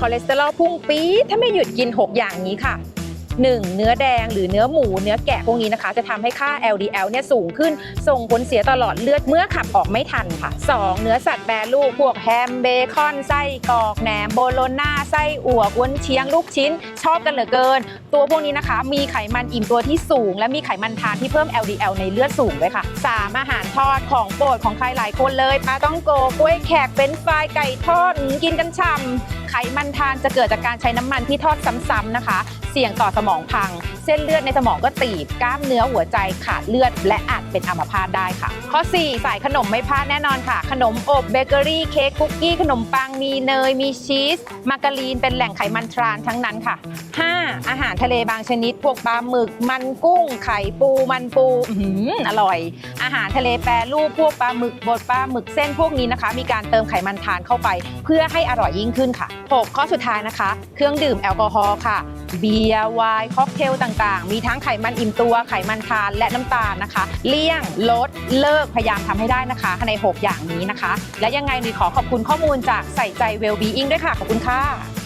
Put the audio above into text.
คอเลสเตอรอลพุ่งปี๊ดถ้าไม่หยุดกิน 6 อย่างนี้ค่ะ 1. เนื้อแดงหรือเนื้อหมู เนื้อแกะพวกนี้นะคะ จะทำให้ค่า LDL เนี่ยสูงขึ้น ส่งผลเสียตลอดเลือดเมื่อขับออกไม่ทันค่ะ 2. เนื้อสัตว์แปรรูปพวกแฮมเบคอนไส้กรอกแหนมโบโลน่าไส้อั่วกวนเชียงลูกชิ้น ชอบกันเหลือเกิน ตัวพวกนี้นะคะ มีไขมันอิ่มตัวที่สูง และมีไขมันทานที่เพิ่ม LDL ในเลือดสูงด้วยค่ะ 3. อาหารทอดของโปรดของใครหลายคนเลยปลาต้องโกกล้วยแขกเป็นไฟรายไก่ทอดกินกันฉ่ำไขมันทานจะเกิดจากการใช้น้ำมันที่ทอดซ้ำๆนะคะเสี่ยงต่อสมองพัง เส้นเลือดในสมองก็ตีบกล้ามเนื้อหัวใจขาดเลือด และอาจเป็นอัมพาตได้ค่ะ ข้อ 4 สายขนมไม่พลาดแน่นอนค่ะ ขนมอบเบเกอรี่เค้กคุกกี้ขนมปังมีเนย มีชีส มาการีนเป็นแหล่งไขมันทรานทั้งนั้นค่ะ 5. อาหารทะเลบางชนิด พวกปลาหมึก มันกุ้ง ไข่ปูมันปูอื้อหืออร่อย อาหารทะเลแปรรูปพวกปลาหมึกบดปลาหมึกเส้นพวกนี้นะคะ มีการเติมไขมันทานเข้าไป เพื่อให้อร่อยยิ่งขึ้นค่ะ 6 ข้อสุดท้ายนะคะ เครื่องดื่มแอลกอฮอล์ค่ะเบีียร์ไวน์ค็อกเทลต่างๆ มีทั้งไขมันอิ่มตัว ไขมันทานและน้ำตาลนะคะ เลี่ยงลดเลิกพยายามทำให้ได้นะคะใน 6 อย่างนี้นะคะ และยังไงหนูขอขอบคุณข้อมูลจากใส่ใจ Wellbeing ด้วยค่ะ ขอบคุณค่ะ